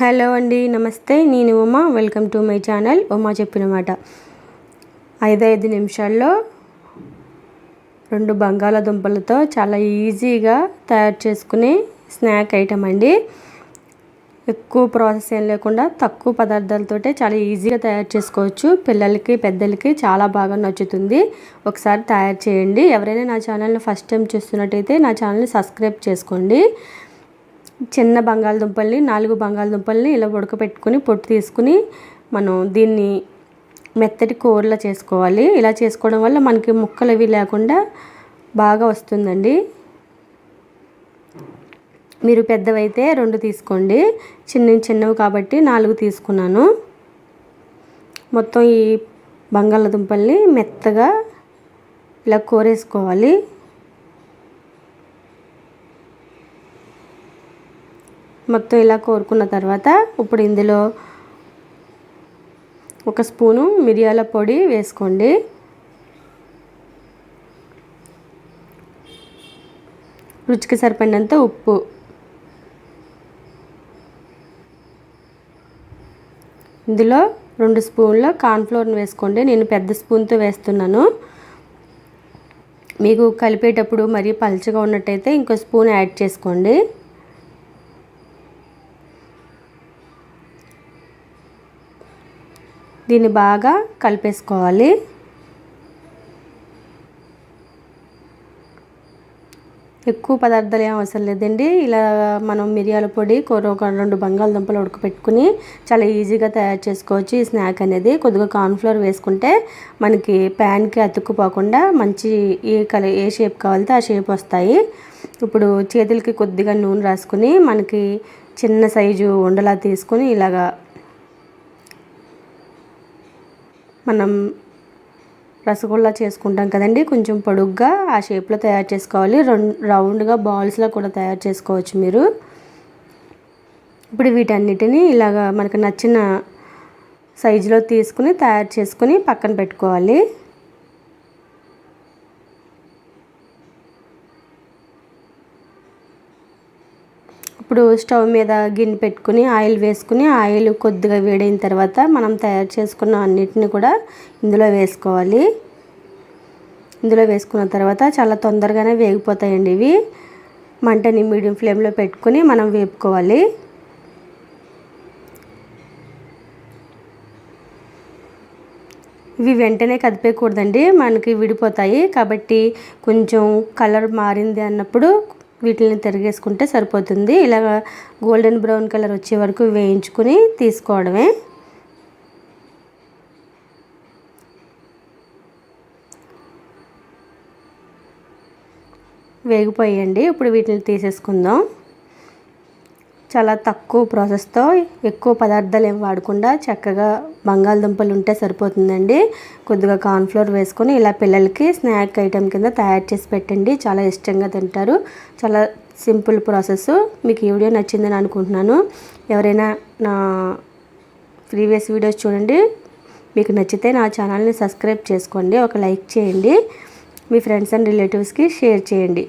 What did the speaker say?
Hello అండి నమస్తే. నేను Uma. Welcome to my channel. Uma చెప్పిన మాట. ఐదైదు నిమిషాల్లో రెండు బంగాళాదుంపలతో చాలా ఈజీగా తయారు చేసుకునే స్నాక్ ఐటమ్ అండి. ఎక్కువ ప్రాసెస్ ఏం లేకుండా తక్కువ పదార్థాలతోటే చాలా ఈజీగా తయారు చేసుకోవచ్చు. పిల్లలకి పెద్దలకి చాలా బాగా నచ్చుతుంది. ఒకసారి తయారు చేయండి. ఎవరైనా నా ఛానల్ని ఫస్ట్ టైం చూస్తున్నట్టయితే నా ఛానల్ని సబ్స్క్రైబ్ చేసుకోండి. చిన్న బంగాళదుంపల్ని నాలుగు బంగాళదుంపల్ని ఇలా ఉడకపెట్టుకుని పొట్టు తీసుకుని మనం దీన్ని మెత్తటి కూరలా చేసుకోవాలి. ఇలా చేసుకోవడం వల్ల మనకి ముక్కలు అవి లేకుండా బాగా వస్తుందండి. మీరు పెద్దవైతే రెండు తీసుకోండి. చిన్న చిన్నవి కాబట్టి నాలుగు తీసుకున్నాను. మొత్తం ఈ బంగాళదుంపల్ని మెత్తగా ఇలా కోరేసుకోవాలి. మొత్తం ఇలా కోరుకున్న తర్వాత ఇప్పుడు ఇందులో ఒక స్పూను మిరియాల పొడి వేసుకోండి. రుచికి సరిపడినంత ఉప్పు. ఇందులో రెండు స్పూన్ల కార్న్ఫ్లోర్ని వేసుకోండి. నేను పెద్ద స్పూన్తో వేస్తున్నాను. మీకు కలిపేటప్పుడు మరీ పలుచగా ఉన్నట్టయితే ఇంకో స్పూన్ యాడ్ చేసుకోండి. దీన్ని బాగా కలిపేసుకోవాలి. ఎక్కువ పదార్థాలు ఏం అవసరం లేదండి. ఇలా మనం మిరియాల పొడి కూర ఒక రెండు బంగాళదుంపలు ఉడకపెట్టుకుని చాలా ఈజీగా తయారు చేసుకోవచ్చు. ఈ స్నాక్ అనేది కొద్దిగా కార్న్ఫ్లోర్ వేసుకుంటే మనకి ప్యాన్కి అతుక్కుపోకుండా మంచి ఏ కలర్ ఏ షేప్ కావాలితే ఆ షేప్ వస్తాయి. ఇప్పుడు చేతులకి కొద్దిగా నూనె రాసుకుని మనకి చిన్న సైజు ఉండలా తీసుకుని ఇలాగా మనం రసగుల్లా చేసుకుంటాం కదండి. కొంచెం పొడుగ్గా ఆ షేప్లో తయారు చేసుకోవాలి. రౌండ్గా బాల్స్లో కూడా తయారు చేసుకోవచ్చు మీరు. ఇప్పుడు వీటన్నిటిని ఇలాగా మనకు నచ్చిన సైజులో తీసుకుని తయారు చేసుకుని పక్కన పెట్టుకోవాలి. ఇప్పుడు స్టవ్ మీద గిన్నె పెట్టుకుని ఆయిల్ వేసుకుని ఆయిల్ కొద్దిగా వేడైన తర్వాత మనం తయారు చేసుకున్న అన్నిటిని కూడా ఇందులో వేసుకోవాలి. ఇందులో వేసుకున్న తర్వాత చాలా తొందరగానే వేగిపోతాయండి ఇవి. మంటని మీడియం ఫ్లేమ్లో పెట్టుకుని మనం వేపుకోవాలి. ఇవి వెంటనే కదిపేయకూడదండి మనకి విడిపోతాయి. కాబట్టి కొంచెం కలర్ మారింది అన్నప్పుడు వీటిని తిరిగేసుకుంటే సరిపోతుంది. ఇలా గోల్డెన్ బ్రౌన్ కలర్ వచ్చే వరకు వేయించుకుని తీసుకోవడమే. వేగిపోయండి. ఇప్పుడు వీటిని తీసేసుకుందాం. చాలా తక్కువ ప్రాసెస్తో ఎక్కువ పదార్థాలు ఏం వాడకుండా చక్కగా బంగాళదుంపలు ఉంటే సరిపోతుందండి. కొద్దిగా కార్న్ఫ్లోర్ వేసుకొని ఇలా పిల్లలకి స్నాక్ ఐటెం కింద తయారు చేసి పెట్టండి. చాలా ఇష్టంగా తింటారు. చాలా సింపుల్ ప్రాసెస్ మీకు ఈ వీడియో నచ్చిందని అనుకుంటున్నాను. ఎవరైనా నా ప్రీవియస్ వీడియోస్ చూడండి. మీకు నచ్చితే నా ఛానల్ని సబ్స్క్రైబ్ చేసుకోండి. ఒక లైక్ చేయండి. మీ ఫ్రెండ్స్ అండ్ రిలేటివ్స్కి షేర్ చేయండి.